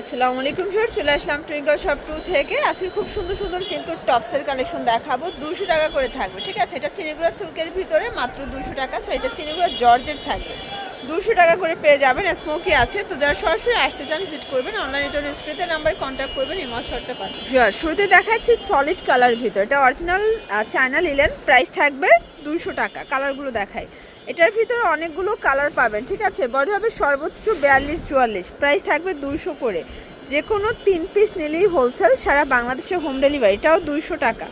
আসসালামু আলাইকুম স্যার চলে আসলাম টুইঙ্কল শপ টু থেকে। আজকে খুব সুন্দর সুন্দর কিন্তু টপসের কালেকশন দেখাবো। দুশো টাকা করে থাকবে, ঠিক আছে? এটা চিনিগুড়া সিল্কের ভিতরে মাত্র দুশো টাকা সো এটা চিনিগুড়া জর্জের থাকবে। দুশো টাকা করে পেয়ে যাবেন স্মোকি আছে। তো যারা সরাসরি আসতে চান ভিজিট করবেন। অনলাইনের জন্য স্ক্রিতে নাম্বার কন্ট্যাক্ট করবেন ইমাজ খরচা পাবেন শুরুতে দেখাচ্ছি সলিড কালার ভিতর। এটা অরিজিনাল চায়না লিলেন প্রাইস থাকবে দুশো টাকা। কালারগুলো দেখায় এটার ভিতরে অনেকগুলো কালার পাবেন, ঠিক আছে? বডি হবে সর্বোচ্চ বিয়াল্লিশ, চুয়াল্লিশ। প্রাইস থাকবে দুইশো করে। যে কোনো তিন পিস নিলেই হোলসেল সারা বাংলাদেশে হোম ডেলিভারি এটাও দুইশো টাকা।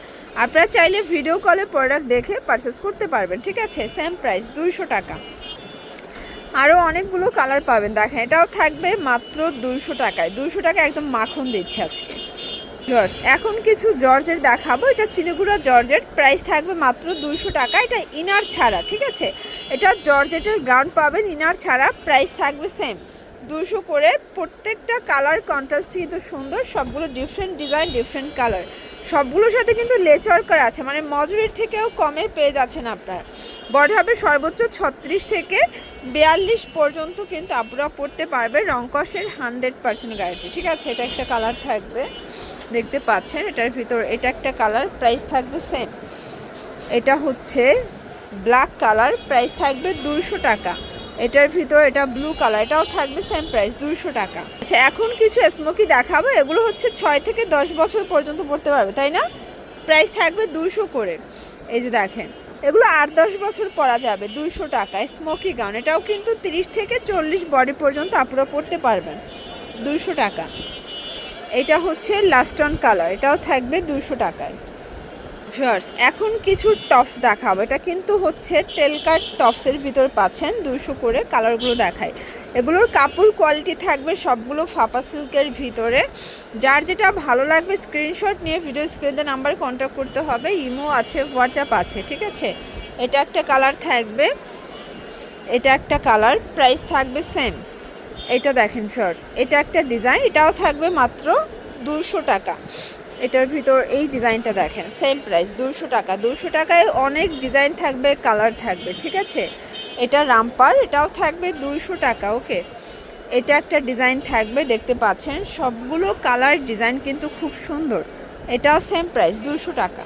আপনারা চাইলে ভিডিও কলে প্রোডাক্ট দেখে পারচেস করতে পারবেন, ঠিক আছে? সেম প্রাইস দুইশো টাকা। আরও অনেকগুলো কালার পাবেন, দেখেন। এটাও থাকবে মাত্র দুইশো টাকায়। দুইশো টাকা একদম মাখন দিচ্ছে আজকে। জর্জ এখন কিছু জর্জের দেখাবো। এটা চিনিগুড়া জর্জের প্রাইস থাকবে মাত্র দুইশো টাকা। এটা ইনার ছাড়া, ঠিক আছে? এটা জর্জেটের গ্রাউন্ড পাবেন ইনার ছাড়া। প্রাইস থাকবে সেম দুশো করে। প্রত্যেকটা কালার কন্ট্রাস্ট কিন্তু সুন্দর। সবগুলো ডিফারেন্ট ডিজাইন ডিফারেন্ট কালার সবগুলোর সাথে কিন্তু লেচ ওয়ার্কার আছে। মানে মজুরির থেকেও কমে পেয়ে যাচ্ছেন আপনার। বড় হবে সর্বোচ্চ ছত্রিশ থেকে বিয়াল্লিশ পর্যন্ত কিন্তু আপনারা পড়তে পারবে রংকসের হান্ড্রেড পার্সেন্ট গ্যারান্টি ঠিক আছে? এটা একটা কালার থাকবে। দেখতে পাচ্ছেন, এটার ভিতর, এটা একটা কালার প্রাইস থাকবে সেম এটা হচ্ছে ব্ল্যাক কালার প্রাইস থাকবে দুশো টাকা। এটার ভিতর এটা ব্লু কালার এটাও থাকবে সেম প্রাইস দুশো টাকা। আচ্ছা এখন কিছু স্মোকি দেখাবো, এগুলো হচ্ছে ছয় থেকে দশ বছর পর্যন্ত পড়তে পারবে, তাই না? প্রাইস থাকবে দুশো করে। এই যে দেখেন, এগুলো আট দশ বছর পরা যাবে দুশো টাকায় স্মোকি গাউন এটাও কিন্তু তিরিশ থেকে চল্লিশ বডি পর্যন্ত আপনারা পড়তে পারবেন দুশো টাকা। এটা হচ্ছে লাস্টন কালার এটাও থাকবে দুশো টাকায়। ভিউয়ার্স এখন কিছু টপস দেখাবো। এটা কিন্তু হচ্ছে টেলকার টপসের ভিতর পাচ্ছেন, দুশো করে কালারগুলো দেখায়। এগুলোর কাপড় কোয়ালিটি থাকবে সবগুলো ফাপা সিল্কের ভিতরে। যার যেটা ভালো লাগবে স্ক্রিনশট নিয়ে ভিডিও স্ক্রিনে নাম্বার কন্ট্যাক্ট করতে হবে। ইমো আছে হোয়াটসঅ্যাপ আছে, ঠিক আছে? এটা একটা কালার থাকবে। এটা একটা কালার প্রাইস থাকবে সেম এটা দেখেন শর্টস এটা একটা ডিজাইন এটাও থাকবে মাত্র দুশো টাকা। এটার ভিতর এই ডিজাইনটা দেখেন সেম প্রাইস দুশো টাকা। দুশো টাকায় অনেক ডিজাইন থাকবে কালার থাকবে, ঠিক আছে? এটা রামপার এটাও থাকবে দুশো টাকা ওকে এটা একটা ডিজাইন থাকবে, দেখতে পাচ্ছেন, সবগুলো কালার ডিজাইন কিন্তু খুব সুন্দর। এটাও সেম প্রাইস দুশো টাকা।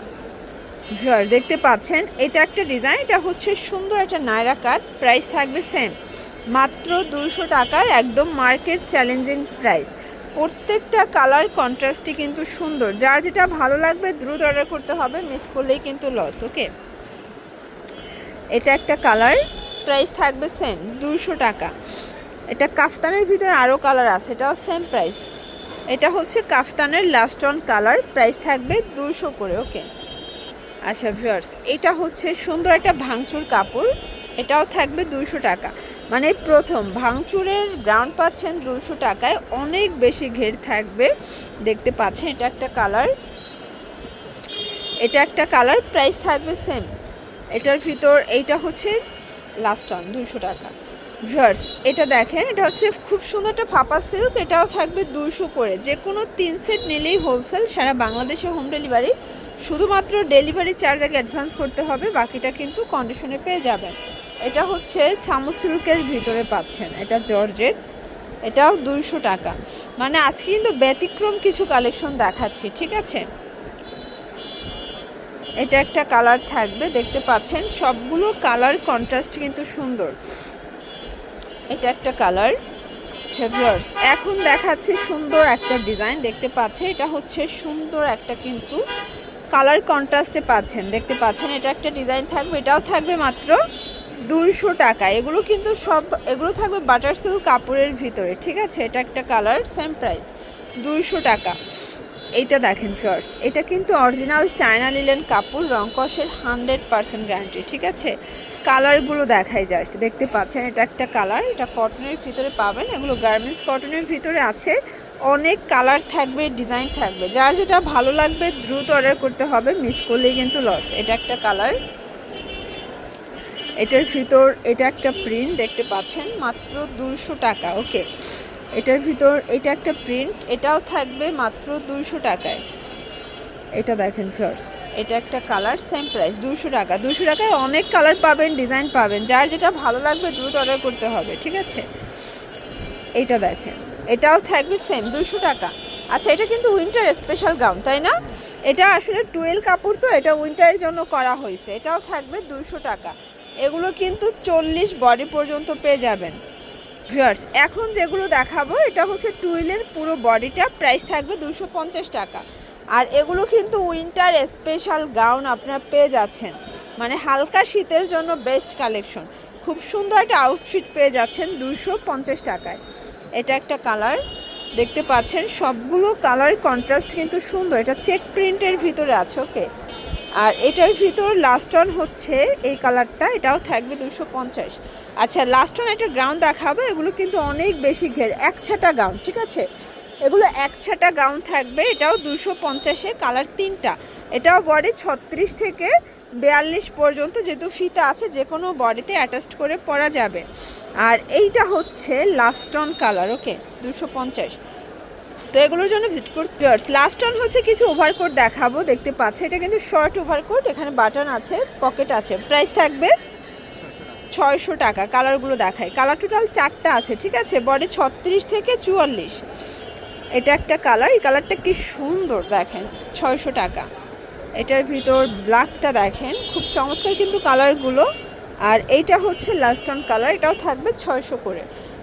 দেখতে পাচ্ছেন, এটা একটা ডিজাইন এটা হচ্ছে সুন্দর একটা নায়রা কাট প্রাইস থাকবে সেম মাত্র দুশো টাকার একদম মার্কেট চ্যালেঞ্জিং প্রাইস। প্রত্যেকটা কালার কন্ট্রাস্টই কিন্তু সুন্দর। যার যেটা ভালো লাগবে দ্রুত অর্ডার করতে হবে, মিস করলেই কিন্তু লস ওকে এটা একটা কালার প্রাইস থাকবে সেম দুশো টাকা। এটা কাফতানের ভিতরে আরও কালার আছে, এটাও সেম প্রাইস এটা হচ্ছে কাফতানের লাস্ট অন কালার প্রাইস থাকবে দুশো করে ওকে আচ্ছা ভিউয়ার্স এটা হচ্ছে সুন্দর একটা ভাঙচুর কাপড়, এটাও থাকবে দুশো টাকা। মানে প্রথম, ভাঙচুরের গ্রাউন্ড পাচ্ছেন দুশো টাকায়, অনেক বেশি ঘের থাকবে। দেখতে পাচ্ছেন, এটা একটা কালার এটা একটা কালার প্রাইস থাকবে সেম এটার ভিতর এইটা হচ্ছে লাস্ট অন দুশো টাকা। ভিউয়ার্স এটা দেখেন, এটা হচ্ছে খুব সুন্দর একটা ফাপা সিল্ক এটাও থাকবে দুশো করে। যে কোনো তিন সেট নিলেই হোলসেল সারা বাংলাদেশে হোম ডেলিভারি শুধুমাত্র ডেলিভারি চার্জ আগে অ্যাডভান্স করতে হবে, বাকিটা কিন্তু কন্ডিশনে পেয়ে যাবেন। এটা হচ্ছে সামু সিল্কের ভিতরে পাচ্ছেন, এটা জর্জের। এটাও দুইশো টাকা। মানে আজকে কিন্তু ব্যতিক্রম কিছু কালেকশন দেখাচ্ছি, ঠিক আছে? এটা একটা কালার থাকবে, দেখতে পাচ্ছেন? সবগুলো কালার কন্ট্রাস্ট কিন্তু সুন্দর। এটা একটা কালার ভিউয়ার্স এখন দেখাচ্ছে সুন্দর একটা ডিজাইন, দেখতে পাচ্ছেন? এটা হচ্ছে সুন্দর একটা কিন্তু কালার কন্ট্রাস্টে পাচ্ছেন, দেখতে পাচ্ছেন? এটা একটা ডিজাইন থাকবে, এটাও থাকবে মাত্র দুইশো টাকা। এগুলো কিন্তু সব, এগুলো থাকবে বাটার সিল্ক কাপড়ের ভিতরে, ঠিক আছে? এটা একটা কালার সেম প্রাইস দুইশো টাকা। এইটা দেখেন ফার্স এটা কিন্তু অরিজিনাল চায়না লিলেন কাপড় রংকসের হান্ড্রেড পার্সেন্ট গ্যারান্টি ঠিক আছে? কালারগুলো দেখাই জাস্ট দেখতে পাচ্ছেন, এটা একটা কালার এটা কটনের ভিতরে পাবেন, এগুলো গার্মেন্টস কটনের ভিতরে আছে। অনেক কালার থাকবে ডিজাইন থাকবে। যার যেটা ভালো লাগবে, দ্রুত অর্ডার করতে হবে মিস করলেই কিন্তু লস এটা একটা কালার এটার ভিতর এটা একটা প্রিন্ট দেখতে পাচ্ছেন, মাত্র দুশো টাকা ওকে এটার ভিতর এটা একটা প্রিন্ট এটাও থাকবে মাত্র দুশো টাকায়। এটা দেখেন ফার্স এটা একটা কালার সেম প্রাইস দুশো টাকা। দুশো টাকায় অনেক কালার পাবেন ডিজাইন পাবেন, যার যেটা ভালো লাগবে দ্রুত অর্ডার করতে হবে, ঠিক আছে? এটা দেখেন, এটাও থাকবে সেম দুশো টাকা। আচ্ছা এটা কিন্তু উইন্টার স্পেশাল গাউন তাই না? এটা আসলে টুয়েল কাপড় তো, এটা উইন্টারের জন্য করা হয়েছে, এটাও থাকবে দুশো টাকা। এগুলো কিন্তু চল্লিশ বডি পর্যন্ত পেয়ে যাবেন। ভিউয়ার্স এখন যেগুলো দেখাবো, এটা হচ্ছে টুইলের পুরো বডিটা প্রাইস থাকবে দুশো টাকা। আর এগুলো কিন্তু উইন্টার স্পেশাল গাউন আপনারা পেয়ে যাচ্ছেন। মানে হালকা শীতের জন্য বেস্ট কালেকশন খুব সুন্দর একটা আউটফিট পেয়ে যাচ্ছেন দুশো পঞ্চাশ টাকায়। এটা একটা কালার দেখতে পাচ্ছেন, সবগুলো কালার কন্ট্রাস্ট কিন্তু সুন্দর। এটা চেক প্রিন্টের ভিতরে আছে ওকে আর এটার ভিতর লাস্ট অন হচ্ছে এই কালারটা এটাও থাকবে দুশো পঞ্চাশ। আচ্ছা লাস্ট একটা গ্রাউন্ড দেখাবো, এগুলো কিন্তু অনেক বেশি ঘের, এক ছাটা গাউন ঠিক আছে? এগুলো এক ছাটা গাউন থাকবে, এটাও দুশো পঞ্চাশে কালার তিনটা। এটাও বডি ছত্রিশ থেকে বিয়াল্লিশ পর্যন্ত যেহেতু ফিতা আছে যে কোনো বডিতে অ্যাটাচড করে পরা যাবে। আর এইটা হচ্ছে লাস্ট অন কালার ওকে দুশো পঞ্চাশ। তো এগুলোর জন্য ভিজিট করতে লাস্ট অন হচ্ছে কিছু ওভারকোট দেখাবো, দেখতে পাচ্ছে। এটা কিন্তু শর্ট ওভারকোট এখানে বাটন আছে পকেট আছে। প্রাইস থাকবে ছয়শো টাকা কালারগুলো দেখায় কালার টোটাল চারটা আছে, ঠিক আছে? বডি ছত্রিশ থেকে চুয়াল্লিশ। এটা একটা কালার এই কালারটা কি সুন্দর দেখেন, ছয়শো টাকা। এটার ভিতর ব্ল্যাকটা দেখেন, খুব চমৎকার কিন্তু কালারগুলো আর এইটা হচ্ছে লাস্ট অন কালার এটাও থাকবে ছয়শো করে।